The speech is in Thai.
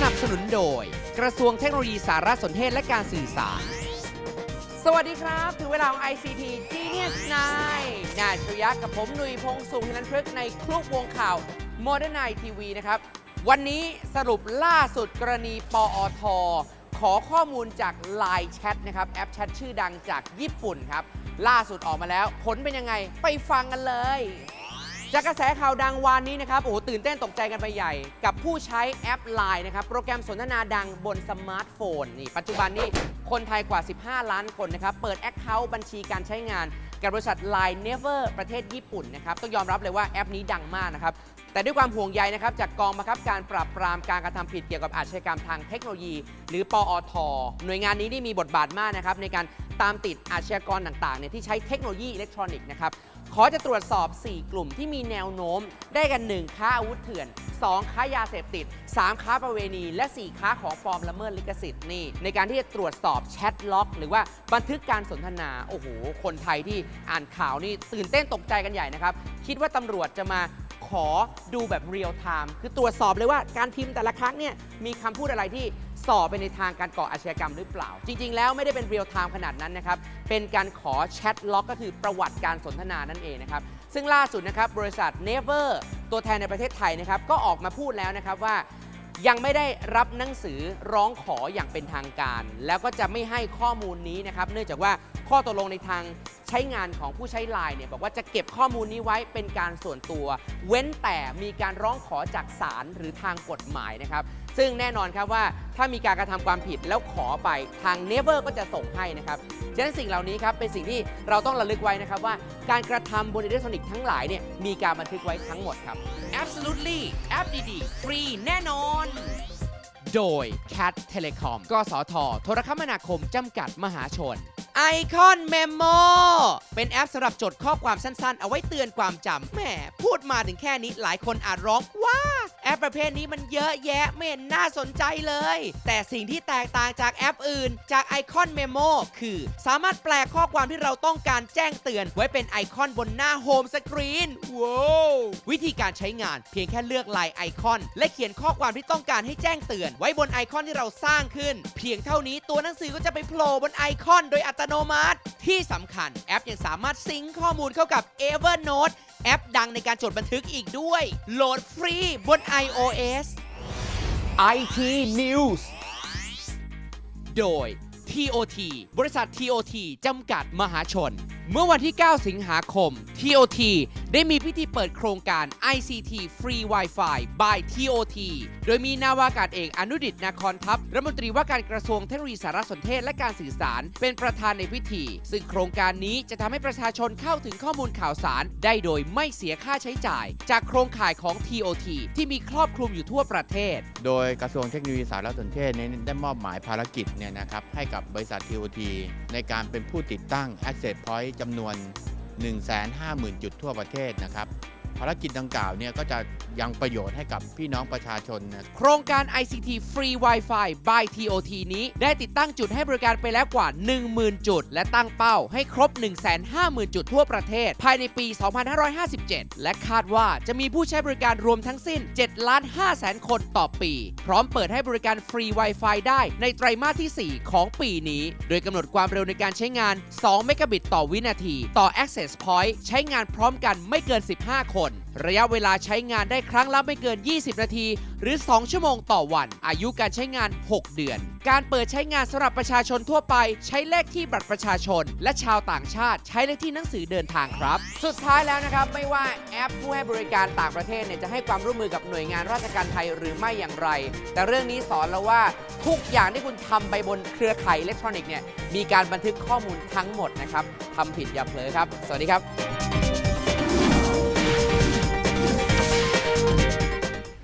สนับสนุนโดย กระทรวงเทคโนโลยีสารสนเทศและการสื่อสาร สวัสดีครับ ถึงเวลาของ ICT Genius 9นายชริยะกับผมหนุยพงษ์สุฮินันพฤกษ์ในคลุกวงข่าว Modern Night TV นะครับ วันนี้สรุปล่าสุดกรณีปอท ขอข้อมูลจาก Line Chat นะครับ แอปแชทชื่อดังจากญี่ปุ่นครับ ล่าสุดออกมาแล้ว ผลเป็นยังไงไปฟังกันเลย จากกระแสข่าวดังวานนี้นะครับโอ้โหตื่นเต้นตกใจกันไปใหญ่ กับผู้ใช้แอป Line นะครับ โปรแกรมสนทนาดังบนสมาร์ทโฟนนี่ปัจจุบันนี้คนไทยกว่า 15 ล้านคนนะครับ เปิด Account บัญชีการใช้งาน กับบริษัท Line Never ประเทศญี่ปุ่นนะครับ ต้องยอมรับเลยว่าแอปนี้ดังมากนะครับ แต่ด้วยความห่วงใยนะครับ จากกองบังคับการปราบปรามการกระทำผิดเกี่ยวกับอาชญากรรมทางเทคโนโลยี หรือปอท หน่วยงานนี้นี่มีบทบาทมากนะครับในการตามติดอาชญากรต่างๆเนี่ยที่ใช้เทคโนโลยีอิเล็กทรอนิกส์นะครับ ขอจะตรวจสอบ 4 กลุ่มที่มีแนวโน้ม ได้กัน 1 ค้าอาวุธเถื่อน 2 ค้ายาเสพติด 3 ค้าประเวณี และ 4 ค้าของปลอมละเมิดลิขสิทธิ์นี่ ในการที่จะตรวจสอบแชทล็อก หรือว่าบันทึกการสนทนา โอ้โห คนไทยที่อ่านข่าวนี่ตื่นเต้นตกใจกันใหญ่นะครับ คิดว่าตำรวจจะมา ขอดูแบบเรียลไทม์คือตรวจสอบเลยว่าการพิมพ์แต่ละครั้งเนี่ยมีคำพูดอะไรที่สอบไปในทางการก่ออาชญากรรมหรือเปล่า จริง ๆ แล้วไม่ได้เป็นเรียลไทม์ขนาดนั้นนะครับ เป็นการขอแชทล็อกก็คือประวัติการสนทนานั่นเองนะครับ ซึ่งล่าสุดนะครับบริษัท Never ตัวแทนในประเทศไทยนะครับ ก็ออกมาพูดแล้วนะครับว่ายังไม่ได้รับหนังสือร้องขออย่างเป็นทางการ แล้วก็จะไม่ให้ข้อมูลนี้นะครับ เนื่องจากว่าข้อตกลงในทาง ใช้งานของผู้ใช้ไลน์เนี่ยบอกว่าจะเก็บข้อมูลนี้ไว้เป็นการส่วนตัว เว้นแต่มีการร้องขอจากศาลหรือทางกฎหมายนะครับ ซึ่งแน่นอนครับว่าถ้ามีการกระทำความผิดแล้วขอไปทาง Never ก็จะส่งให้นะครับฉะนั้นสิ่งเหล่านี้ครับเป็นสิ่งที่เราต้องระลึกไว้นะครับว่าการกระทำบนอิเล็กทรอนิกส์ทั้งหลายเนี่ยมีการบันทึกไว้ทั้งหมดครับ Absolutely แอปดีๆฟรีแน่นอน โดย Cat Telecom กสทโทรคมนาคมจำกัดมหาชน Icon Memo เป็นแอปสำหรับจดข้อความสั้นๆ เอาไว้เตือนความจำแหมพูดมาถึงแค่นี้หลายคนอาจร้องว้า แอปประเภทนี้มันเยอะแยะไม่เห็นน่าสนใจเลย แต่สิ่งที่แตกต่างจากแอปอื่น จาก Icon Memo คือสามารถแปลข้อความที่เราต้องการแจ้งเตือน ไว้เป็นไอคอนบนหน้าโฮมสกรีนว้าววิธีการใช้งานเพียงแค่เลือกลายไอคอน และเขียนข้อความที่ต้องการให้แจ้งเตือน ไว้บนไอคอนที่เราสร้างขึ้น เพียงเท่านี้ตัวหนังสือก็จะไปโผล่บนไอคอน โดยอัตโนมัติ ที่สำคัญแอปยังสามารถซิงค์ข้อมูลเข้ากับ Evernote แอปดังในการจดบันทึกอีกด้วย โหลดฟรีบน iOS IT News โดย TOT บริษัท TOT จำกัดมหาชน เมื่อวันที่ 9 สิงหาคม TOT ได้มีพิธีเปิดโครงการ ICT Free Wi-Fi by TOT โดยมีนาวากาศเอกอนุดิตนาคอนทัพรัฐมนตรีว่าการกระทรวงเทคโนโลยีสารสนเทศและการสื่อสาร เป็นประธานในพิธี ซึ่งโครงการนี้จะทำให้ประชาชนเข้าถึงข้อมูลข่าวสาร ได้โดยไม่เสียค่าใช้จ่าย จากโครงข่ายของ TOT ที่มีครอบคลุมอยู่ทั่วประเทศ โดยกระทรวงเทคโนโลยีสารสนเทศนี่ยได้มอบหมายภารกิจเนี่ยนะครับให้กับบริษัท TOT ในการเป็นผู้ติดตั้ง Access Point จำนวน 150,000 จุดทั่วประเทศนะครับ ภารกิจดังกล่าวเนี่ยก็จะยังประโยชน์ให้กับพี่น้องประชาชนนะ โครงการ ICT Free Wi-Fi by TOT นี้ได้ติดตั้งจุดให้บริการไปแล้วกว่า 10,000 จุด และตั้งเป้าให้ครบ 150,000 จุดทั่วประเทศ ภายในปี 2557 และคาดว่าจะมีผู้ใช้บริการรวมทั้งสิ้น7ล้าน5แสนคนต่อปี พร้อมเปิดให้บริการฟรี Wi-Fi ได้ในไตรมาสที่ 4 ของปีนี้ โดยกำหนดความเร็วในการใช้งาน 2 เมกะบิตต่อวินาที ต่อ Access Point ใช้งานพร้อมกันไม่เกิน 15 คนระยะเวลาใช้งานได้ครั้งละไม่เกิน 20 นาที หรือ 2 ชั่วโมงต่อวัน อายุการใช้งาน 6 เดือน การเปิดใช้งานสำหรับประชาชนทั่วไป ใช้เลขที่บัตรประชาชน และชาวต่างชาติ ใช้เลขที่หนังสือเดินทางครับ สุดท้ายแล้วนะครับไม่ว่าแอปผู้ให้บริการต่างประเทศเนี่ยจะให้ความร่วมมือกับหน่วยงานราชการไทยหรือไม่อย่างไร แต่เรื่องนี้สอนเราว่าทุกอย่างที่คุณทำไปบนเครือข่ายอิเล็กทรอนิกส์เนี่ยมีการบันทึกข้อมูลทั้งหมดนะครับทำผิดอย่าเผลอครับ สวัสดีครับ